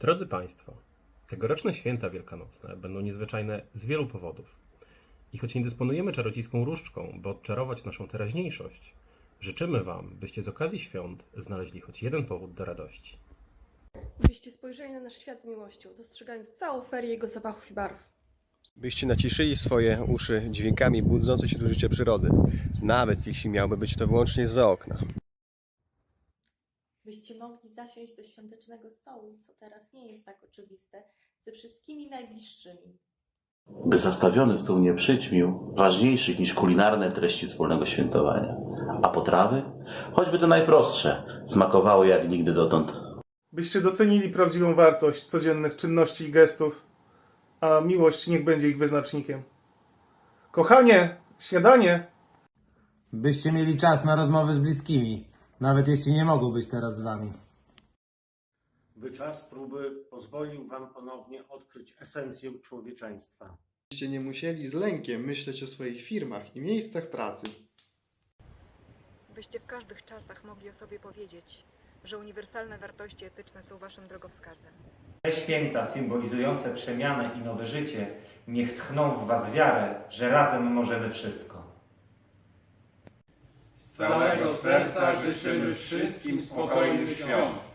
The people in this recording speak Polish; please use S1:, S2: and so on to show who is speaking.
S1: Drodzy Państwo, tegoroczne święta wielkanocne będą niezwyczajne z wielu powodów. I choć nie dysponujemy czarodziejską różdżką, by odczarować naszą teraźniejszość, życzymy Wam, byście z okazji świąt znaleźli choć jeden powód do radości.
S2: Byście spojrzeli na nasz świat z miłością, dostrzegając całą ferię jego zapachów i barw.
S3: Byście naciszyli swoje uszy dźwiękami budzącej się do życia przyrody, nawet jeśli miałby być to wyłącznie za okna.
S4: Byście mogli zasiąść do świątecznego stołu, co teraz nie jest tak oczywiste, ze wszystkimi najbliższymi.
S5: by zastawiony stół nie przyćmił ważniejszych niż kulinarne treści wspólnego świętowania. A potrawy, choćby te najprostsze, smakowały jak nigdy dotąd.
S6: byście docenili prawdziwą wartość codziennych czynności i gestów, a miłość niech będzie ich wyznacznikiem. Kochanie, śniadanie!
S7: Byście mieli czas na rozmowy z bliskimi, nawet jeśli nie mogą być teraz z wami.
S8: by czas próby pozwolił Wam ponownie odkryć esencję człowieczeństwa.
S9: Byście nie musieli z lękiem myśleć o swoich firmach i miejscach pracy.
S10: byście w każdych czasach mogli o sobie powiedzieć, że uniwersalne wartości etyczne są waszym drogowskazem.
S11: Te święta symbolizujące przemianę i nowe życie niech tchną w Was wiarę, że razem możemy wszystko.
S12: Z całego serca życzymy wszystkim spokojnych świąt.